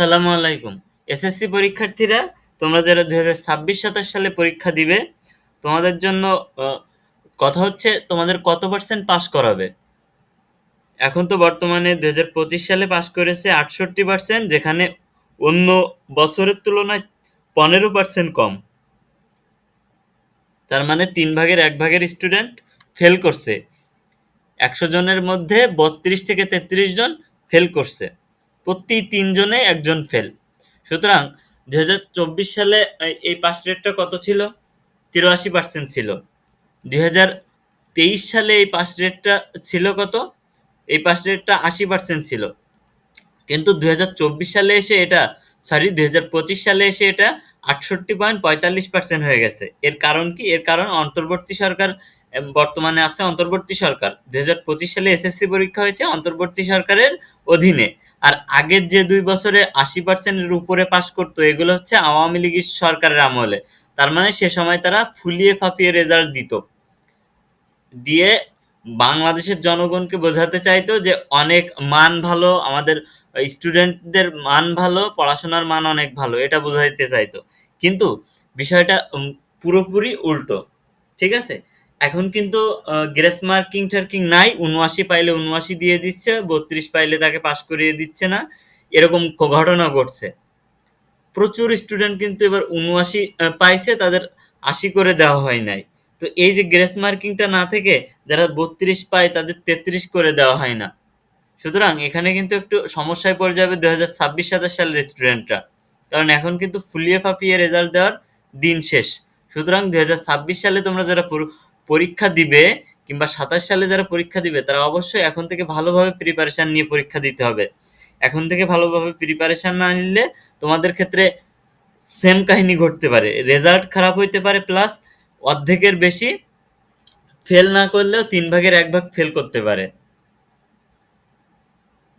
আসসালামু আলাইকুম। এসএসসি পরীক্ষার্থীরা, তোমরা যারা দুই হাজার ছাব্বিশ সাতাশ সালে পরীক্ষা দিবে, তোমাদের জন্য কথা হচ্ছে তোমাদের কত পার্সেন্ট পাস করাবে? এখন তো বর্তমানে দুই হাজার পঁচিশ সালে পাস করেছে আটষট্টি পার্সেন্ট যেখানে অন্য বছরের তুলনায় পনেরো পার্সেন্ট কম। তার মানে তিন ভাগের এক ভাগের স্টুডেন্ট ফেল করছে। একশো জনের মধ্যে বত্রিশ থেকে তেত্রিশ জন ফেল করছে। প্রতি তিনজনে একজন ফেল সুতরাং দু হাজার চব্বিশ সালে এই- পাস রেটটা কত ছিল? তিরাশি পার্সেন্ট ছিল। দুই হাজার তেইশ সালে এই পাস রেটটা ছিল কত? এই পাস রেটটা আশি পার্সেন্ট ছিল। কিন্তু দুই হাজার চব্বিশ সালে এসে এটা সরি দুই হাজার পঁচিশ সালে এসে এটা আটষট্টি পয়েন্ট পঁয়তাল্লিশ পার্সেন্ট হয়ে গেছে। এর কারণ কি? এর কারণ অন্তর্বর্তী সরকার বর্তমানে আছে অন্তর্বর্তী সরকার। দুই হাজার পঁচিশ সালে এসএসসি পরীক্ষা হয়েছে অন্তর্বর্তী সরকারের অধীনে। আর আগের যে দুই বছরে আশি পার্সেন্টের উপরে পাস করতো, এগুলো হচ্ছে আওয়ামী লীগের সরকারের আমলে। তার মানে সে সময় তারা ফুলিয়ে ফাঁপিয়ে রেজাল্ট দিত। দিয়ে বাংলাদেশের জনগণকে বোঝাতে চাইতো যে অনেক মান ভালো, আমাদের স্টুডেন্টদের মান ভালো, পড়াশোনার মান অনেক ভালো, এটা বোঝাইতে চাইতো। কিন্তু বিষয়টা পুরোপুরি উল্টো, ঠিক আছে? এখন কিন্তু গ্রেস মার্কিং টার্কিং নাই উনআশি পাইলে উনআশি দিয়ে দিচ্ছে, বত্রিশ পাইলে তাকে পাশ করিয়ে দিচ্ছে না। এরকম ঘটনা ঘটছে। প্রচুর স্টুডেন্ট কিন্তু এবার উনআশি পাইছে, তাদের আশি করে দেওয়া হয় নাই। তো এই যে গ্রেস মার্কিংটা না থেকে যারা বত্রিশ পায়, তাদের তেত্রিশ করে দেওয়া হয় না। সুতরাং এখানে কিন্তু একটু সমস্যায় পড়ে যাবে দু হাজার ছাব্বিশ, সাতাশ সালের স্টুডেন্টরা কারণ এখন কিন্তু ফুলিয়ে ফাঁপিয়ে রেজাল্ট দেওয়ার দিন শেষ। সুতরাং দু হাজার ছাব্বিশ সালে তোমরা যারা পরীক্ষা দিবে কিংবা সাতাশ সালে যারা পরীক্ষা দিবে, তারা অবশ্যই এখন থেকে ভালোভাবে প্রিপারেশান নিয়ে পরীক্ষা দিতে হবে। এখন থেকে ভালোভাবে প্রিপারেশান না নিলে তোমাদের ক্ষেত্রে সেম কাহিনী ঘটতে পারে। রেজাল্ট খারাপ হইতে পারে প্লাস অর্ধেকের বেশি ফেল না করলেও তিন ভাগের এক ভাগ ফেল করতে পারে।